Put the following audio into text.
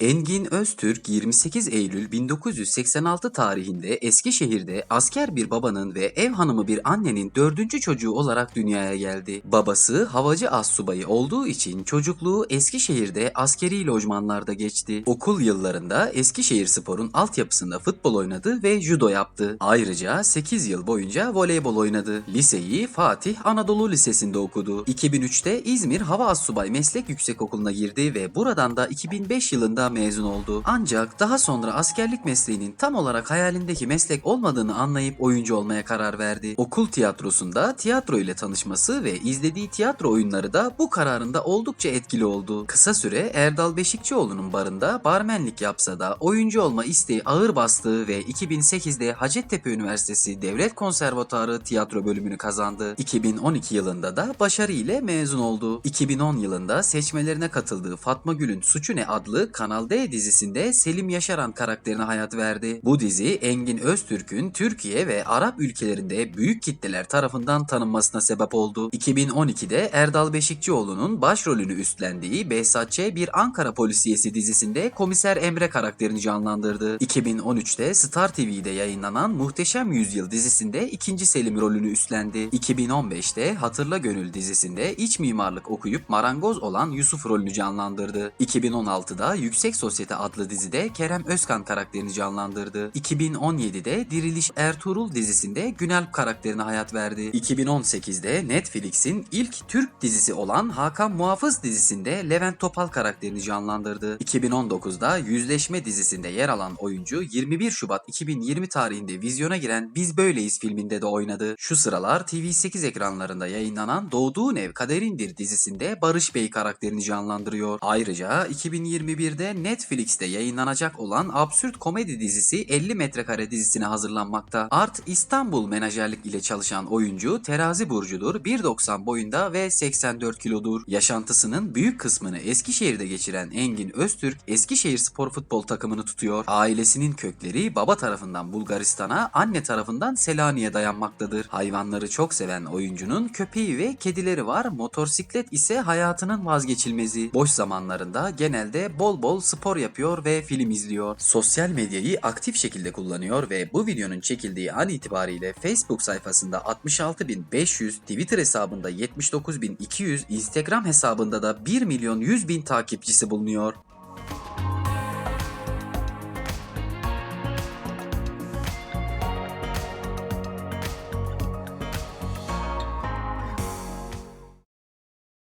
Engin Öztürk 28 Eylül 1986 tarihinde Eskişehir'de asker bir babanın ve ev hanımı bir annenin dördüncü çocuğu olarak dünyaya geldi. Babası havacı astsubayı olduğu için çocukluğu Eskişehir'de askeri lojmanlarda geçti. Okul yıllarında Eskişehir Spor'un altyapısında futbol oynadı ve judo yaptı. Ayrıca 8 yıl boyunca voleybol oynadı. Liseyi Fatih Anadolu Lisesi'nde okudu. 2003'te İzmir Hava Astsubay Meslek Yüksekokulu'na girdi ve buradan da 2005 yılında mezun oldu. Ancak daha sonra askerlik mesleğinin tam olarak hayalindeki meslek olmadığını anlayıp oyuncu olmaya karar verdi. Okul tiyatrosunda tiyatro ile tanışması ve izlediği tiyatro oyunları da bu kararında oldukça etkili oldu. Kısa süre Erdal Beşikçioğlu'nun barında barmenlik yapsa da oyuncu olma isteği ağır bastığı ve 2008'de Hacettepe Üniversitesi Devlet Konservatuarı tiyatro bölümünü kazandı. 2012 yılında da başarı ile mezun oldu. 2010 yılında seçmelerine katıldığı Fatma Gül'ün Suçu Ne adlı Kanal D dizisinde Selim Yaşaran karakterine hayat verdi. Bu dizi Engin Öztürk'ün Türkiye ve Arap ülkelerinde büyük kitleler tarafından tanınmasına sebep oldu. 2012'de Erdal Beşikçioğlu'nun başrolünü üstlendiği Behzat Ç. Bir Ankara Polisiyesi dizisinde Komiser Emre karakterini canlandırdı. 2013'te Star TV'de yayınlanan Muhteşem Yüzyıl dizisinde ikinci Selim rolünü üstlendi. 2015'te Hatırla Gönül dizisinde iç mimarlık okuyup marangoz olan Yusuf rolünü canlandırdı. 2016'da Yüksek Sosyete adlı dizide Kerem Özkan karakterini canlandırdı. 2017'de Diriliş Ertuğrul dizisinde Günalp karakterine hayat verdi. 2018'de Netflix'in ilk Türk dizisi olan Hakan Muhafız dizisinde Levent Topal karakterini canlandırdı. 2019'da Yüzleşme dizisinde yer alan oyuncu 21 Şubat 2020 tarihinde vizyona giren Biz Böyleyiz filminde de oynadı. Şu sıralar TV8 ekranlarında yayınlanan Doğduğun Ev Kaderindir dizisinde Barış Bey karakterini canlandırıyor. Ayrıca 2021'de Netflix'te yayınlanacak olan absürt komedi dizisi 50 Metrekare dizisine hazırlanmakta. Art İstanbul menajerlik ile çalışan oyuncu terazi burcudur, 1.90 boyunda ve 84 kilodur. Yaşantısının büyük kısmını Eskişehir'de geçiren Engin Öztürk, Eskişehir spor futbol takımını tutuyor. Ailesinin kökleri baba tarafından Bulgaristan'a, anne tarafından Selanik'e dayanmaktadır. Hayvanları çok seven oyuncunun köpeği ve kedileri var, motosiklet ise hayatının vazgeçilmezi. Boş zamanlarında genelde bol bol spor yapıyor ve film izliyor. Sosyal medyayı aktif şekilde kullanıyor ve bu videonun çekildiği an itibariyle Facebook sayfasında 66.500, Twitter hesabında 79.200, Instagram hesabında da 1 milyon 100 bin takipçisi bulunuyor.